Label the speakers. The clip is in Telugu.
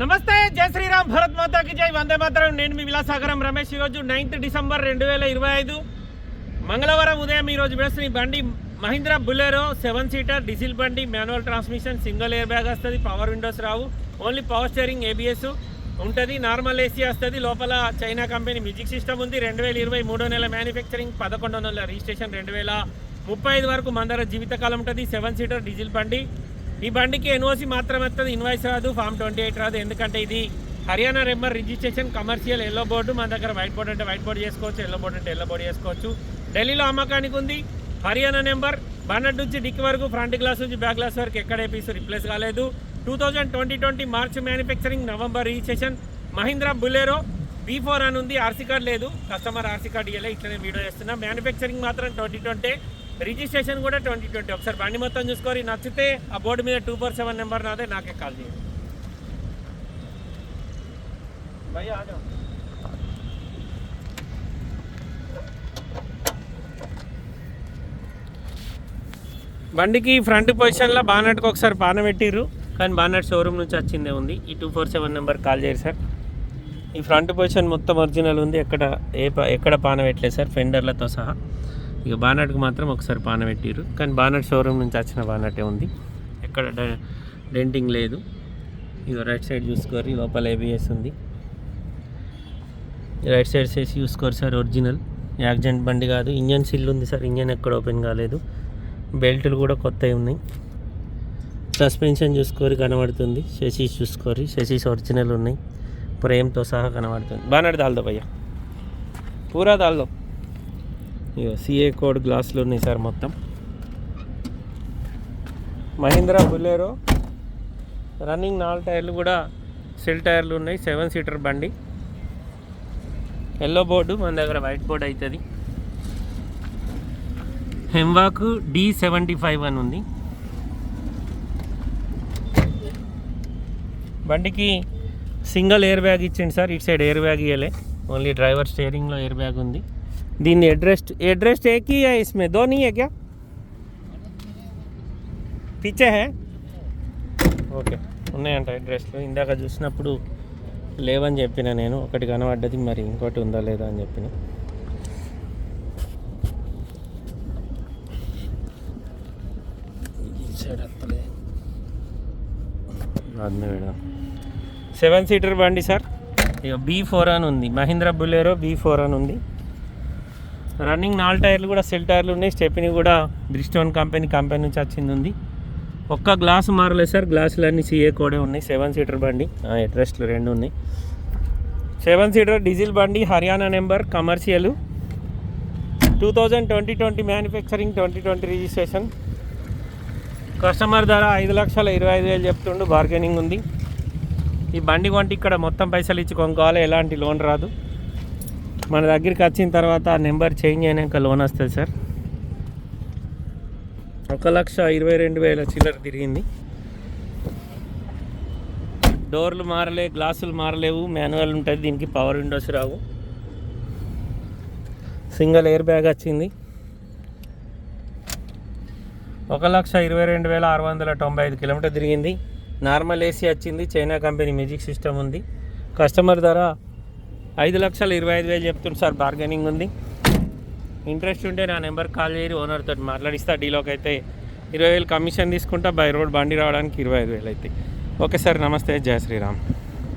Speaker 1: నమస్తే జై శ్రీరామ్ భరత్ మాతాకి జై. వందే మాతరం. నేను మీ విలాసాగరం రమేష్. ఈరోజు నైన్త్ డిసెంబర్ రెండు వేల ఇరవై ఐదు. మంగళవారం ఉదయం ఈరోజు వేసిన ఈ బండి Mahindra Bolero seven seater diesel బండి manual transmission single air bag వస్తుంది పవర్ విండోస్ రావు. ఓన్లీ పవర్ స్టీరింగ్ ఏబిఎస్ ఉంటుంది నార్మల్ ఏసీ వస్తుంది. లోపల చైనా కంపెనీ మ్యూజిక్ సిస్టమ్ ఉంది. రెండు వేల ఇరవై మూడో నెల మ్యానుఫ్యాక్చరింగ్ పదకొండో నెల రిజిస్ట్రేషన్ రెండు వేల ముప్పై ఐదు వరకు మందర జీవితకాలం ఉంటుంది. సెవెన్ సీటర్ డీజిల్ బండి ఈ బండికి ఎన్ఓసి మాత్రం వస్తుంది ఇన్వాయిస్ రాదు ఫామ్ ట్వంటీ ఎయిట్ రాదు. ఎందుకంటే ఇది Haryana number registration commercial yellow board మన దగ్గర వైట్ బోర్డు అంటే వైట్ బోర్డు చేసుకోవచ్చు ఎల్లో బోర్డు అంటే ఎల్లో బోర్డు చేసుకోవచ్చు. ఢిల్లీలో అమ్మకానికి ఉంది హర్యానా నెంబర్. బన్నట్ నుంచి డిక్ వరకు ఫ్రంట్ గ్లాస్ నుంచి బ్యాక్ గ్లాస్ వరకు ఎక్కడ ఏ పీస్ రిప్లేస్ కాలేదు. Two thousand twenty twenty March manufacturing November registration Mahindra Bolero B four అని ఉంది ఆర్సీ కార్డ్ లేదు. కస్టమర్ ఆర్సీ కార్డ్ ఇవ్వలే ఇట్లనే వీడియో చేస్తున్నా. మ్యానుఫ్యాక్చరింగ్ మాత్రం ట్వంటీ ట్వంటీ రిజిస్ట్రేషన్ కూడా ట్వంటీ ట్వంటీ. ఒకసారి బండి మొత్తం చూసుకొని నచ్చితే ఆ బోర్డు మీద టూ ఫోర్ సెవెన్ నెంబర్ నాదే నాకే కాల్ చేయండి భయ్యా బండికి ఫ్రంట్ పొజిషన్లో బానట్కి ఒకసారి పాన పెట్టిర్రు కానీ బానట్ షోరూమ్ నుంచి వచ్చిందే ఉంది. ఈ two four seven number call చేయరు సార్. ఈ ఫ్రంట్ పొజిషన్ మొత్తం ఒరిజినల్ ఉంది ఎక్కడ ఏ ఎక్కడ పాన పెట్టలేదు సార్ ఫెండర్లతో సహా. ఇక బానట్కి మాత్రం ఒకసారి పాన పెట్టిర్రు. కానీ బానట్ షోరూమ్ నుంచి వచ్చిన బానటే ఉంది. ఎక్కడ డెంటింగ్ లేదు. ఇక రైట్ సైడ్ చూసుకోరు లోపల ఏబిఎస్ ఉంది. రైట్ సైడ్ చేసి చూసుకోరు సార్ ఒరిజినల్ యాక్సిడెంట్ బండి కాదు. ఇంజన్ సిల్ ఉంది సార్. ఇంజన్ ఎక్కడ ఓపెన్ కాలేదు. బెల్టులు కూడా కొత్తవి ఉన్నాయి. సస్పెన్షన్ చూసుకోరి కనబడుతుంది. సెసీస్ చూసుకోరి సెసీస్ ఒరిజినల్ ఉన్నాయి. ప్రేమ్తో సహా కనబడుతుంది. బాగా దాల్దో భయ్య. పూరా దాల్దో. సిఏ కోడ్ గ్లాసులు ఉన్నాయి సార్ మొత్తం. మహీంద్రా బులెరో. రన్నింగ్ నాలుగు టైర్లు కూడా సెల్ టైర్లు ఉన్నాయి సెవెన్ సీటర్ బండి. ఎల్లో బోర్డు మన దగ్గర వైట్ బోర్డు అవుతుంది హెమ్వాక్ డి సెవెంటీ ఫైవ్ అని ఉంది. బండికి సింగిల్ ఎయిర్ బ్యాగ్ ఇచ్చింది సార్ ఇటు సైడ్ ఎయిర్ బ్యాగ్ ఇవ్వలే ఓన్లీ డ్రైవర్ స్టీరింగ్లో ఎయిర్ బ్యాగ్ ఉంది. దీన్ని అడ్రస్ట్ అడ్రస్ట్ ఏకి है इसमें दो नहीं है क्या పీచే హే ఓకే ఉన్నాయంట అడ్రస్లు ఇందాక చూసినప్పుడు లేవని చెప్పిన నేను ఒకటి కనబడ్డది మరి ఇంకోటి ఉందా లేదా అని చెప్పిన సెవెన్ సీటర్ బండి సార్ ఇక బీ ఫోర్ అని ఉంది మహీంద్రా బులెరో బీ ఫోర్ అని ఉంది రన్నింగ్ నాలుగు టైర్లు కూడా సెల్ టైర్లు ఉన్నాయి. స్టెప్ని కూడా బ్రిస్టోన్ కంపెనీ కంపెనీ నుంచి వచ్చింది ఉంది. ఒక్క గ్లాసు మారలేదు సార్. గ్లాసులన్నీ సిఏ కోడే ఉన్నాయి. సెవెన్ సీటర్ బండి. ఎట్రెస్ట్లు రెండు ఉన్నాయి. సెవెన్ సీటర్ డీజిల్ బండి Haryana number commercial. Two thousand twenty twenty manufacturing twenty twenty registration. Customer ధర ఐదు లక్షల ఇరవై ఐదు వేలు చెప్తుండు. బార్గెనింగ్ ఉంది. ఈ బండి కొంటే ఇక్కడ మొత్తం పైసలు ఇచ్చి కొనుక్కోవాలి. ఎలాంటి లోన్ రాదు. మన దగ్గరికి వచ్చిన తర్వాత ఆ నెంబర్ చేంజ్ అయినాక లోన్ వస్తుంది సార్. ఒక లక్ష ఇరవై రెండు వేల చిల్లర తిరిగింది. డోర్లు మారలే గ్లాసులు మారలేవు మాన్యువల్ ఉంటుంది దీనికి పవర్ విండోస్ రావు. సింగిల్ ఎయిర్ బ్యాగ్ వచ్చింది. ఒక లక్ష ఇరవై రెండు వేల ఆరు వందల తొంభై ఐదు కిలోమీటర్ తిరిగింది. నార్మల్ ఏసీ వచ్చింది చైనా కంపెనీ మ్యూజిక్ సిస్టమ్ ఉంది. కస్టమర్ ధర ఐదు లక్షలు ఇరవై ఐదు వేలు చెప్తుంది సార్ బార్గెనింగ్ ఉంది. ఇంట్రెస్ట్ ఉంటే నా నెంబర్ కాల్ చేయరు ఓనర్తో మాట్లాడిస్తా డీలోకి అయితే ఇరవై వేలు కమిషన్ తీసుకుంటా బై రోడ్ బండి రావడానికి ఇరవై ఐదు వేలు అవుతాయి ఓకే సార్ నమస్తే జయ శ్రీరామ్.